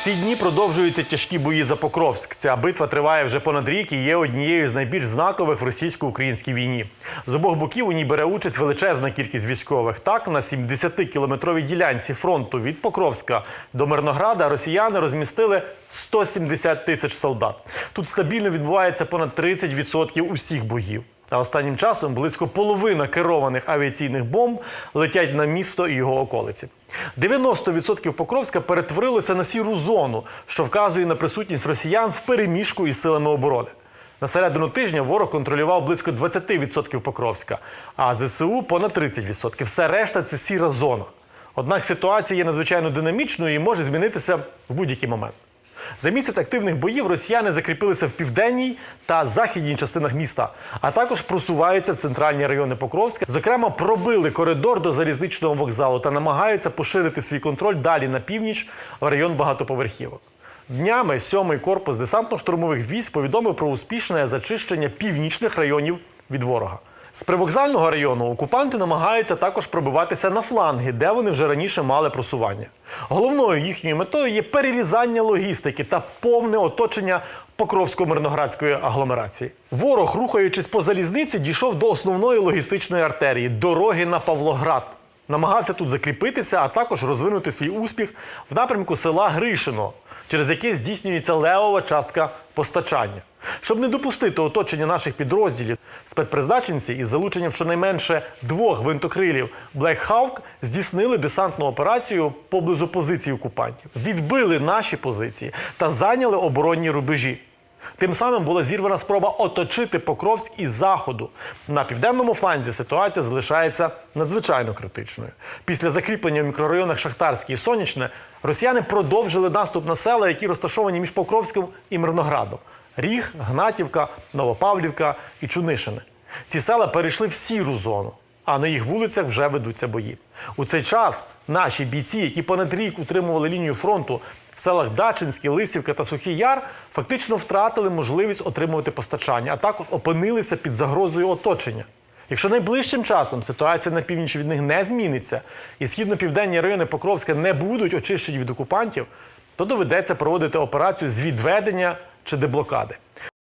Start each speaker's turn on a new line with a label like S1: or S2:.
S1: Ці дні продовжуються тяжкі бої за Покровськ. Ця битва триває вже понад рік і є однією з найбільш знакових в російсько-українській війні. З обох боків у ній бере участь величезна кількість військових. Так, на 70-кілометровій ділянці фронту від Покровська до Мирнограда росіяни розмістили 170 тисяч солдат. Тут стабільно відбувається понад 30% усіх боїв. А останнім часом близько половина керованих авіаційних бомб летять на місто і його околиці. 90% Покровська перетворилося на сіру зону, що вказує на присутність росіян в переміжку із силами оборони. На середину тижня ворог контролював близько 20% Покровська, а ЗСУ понад 30%. Все решта це сіра зона. Однак ситуація є надзвичайно динамічною і може змінитися в будь-який момент. За місяць активних боїв росіяни закріпилися в південній та західній частинах міста, а також просуваються в центральні райони Покровська. Зокрема, пробили коридор до залізничного вокзалу та намагаються поширити свій контроль далі на північ в район багатоповерхівок. Днями сьомий корпус десантно-штурмових військ повідомив про успішне зачищення північних районів від ворога. З привокзального району окупанти намагаються також пробиватися на фланги, де вони вже раніше мали просування. Головною їхньою метою є перерізання логістики та повне оточення Покровсько-мирноградської агломерації. Ворог, рухаючись по залізниці, дійшов до основної логістичної артерії дороги на Павлоград. Намагався тут закріпитися, а також розвинути свій успіх в напрямку села Гришино, через яке здійснюється левова частка постачання. Щоб не допустити оточення наших підрозділів, спецпризначенці із залученням щонайменше двох гвинтокрилів Black Hawk здійснили десантну операцію поблизу позицій окупантів, відбили наші позиції та зайняли оборонні рубежі. Тим самим була зірвана спроба оточити Покровськ із заходу. На південному фланзі ситуація залишається надзвичайно критичною. Після закріплення в мікрорайонах Шахтарський і Сонячне росіяни продовжили наступ на села, які розташовані між Покровськом і Мирноградом: Ріг, Гнатівка, Новопавлівка і Чунишине. Ці села перейшли в сіру зону. А на їх вулицях вже ведуться бої. У цей час наші бійці, які понад рік утримували лінію фронту селах Дачинське, Лисівка та Сухий Яр, фактично втратили можливість отримувати постачання, а також опинилися під загрозою оточення. Якщо найближчим часом ситуація на північ від них не зміниться і східно-південні райони Покровська не будуть очищені від окупантів, то доведеться проводити операцію з відведення чи деблокади.